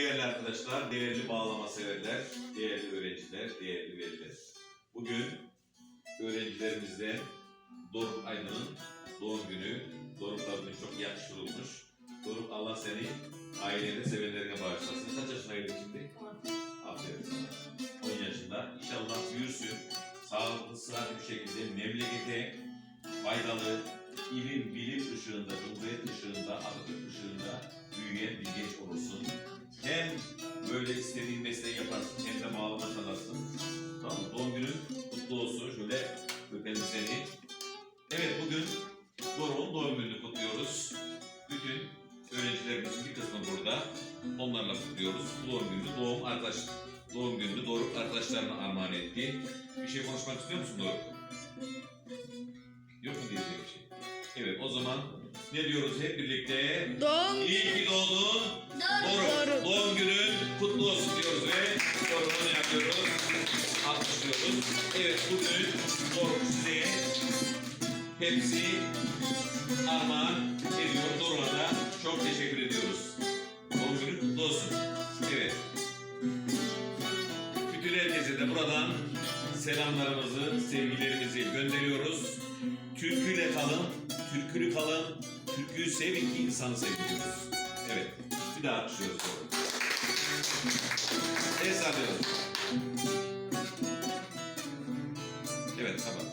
Değerli arkadaşlar, değerli bağlama severler, değerli öğrenciler, değerli veliler. Bugün öğrencilerimizden Doruk Aydın'ın doğum günü. Doruk bugün çok yakıştırılmış. Doruk Allah seni ailene, sevenlerine bağışlasın. Kaç yaşındaydın şimdi? Aferin sana. 10 yaşında. İnşallah büyürsün. Sağlıklı, sıhhatli bir şekilde memlekete faydalı, ilim, bilim ışığında, cumhuriyet ışığında, Atatürk ışığında büyüyen bir genç olursun. Böyle istediğin mesleği yaparsın de bağlama çalarsın. Tamam mı? Doğum günün kutlu olsun. Şöyle öpelim seni. Evet bugün Doruk'un doğum gününü kutluyoruz. Bütün öğrencilerimizin bir kısmı burada. Onlarla kutluyoruz. Doğum gününü doğum arkadaş doğum gününü Doruk arkadaşlarına armağan etti. Bir şey konuşmak istiyor musun Doruk? Yok mu diyecek bir şey? Evet o zaman ne diyoruz hep birlikte? Doğum İyi ki doğdun. Kutlu olsun diyoruz ve Doruk'unu yapıyoruz. Alkışlıyoruz. Evet bugün Doruk size hepsi armağan ediyor. Doruk'a çok teşekkür ediyoruz. Doğum günün kutlu olsun. Evet. Bütün herkese de buradan selamlarımızı, sevgilerimizi gönderiyoruz. Türküyle kalın, türkülü kalın, türküyü sevin ki insanı seviyoruz. Evet, bir daha doğru. El sallıyoruz. Evet, kapat.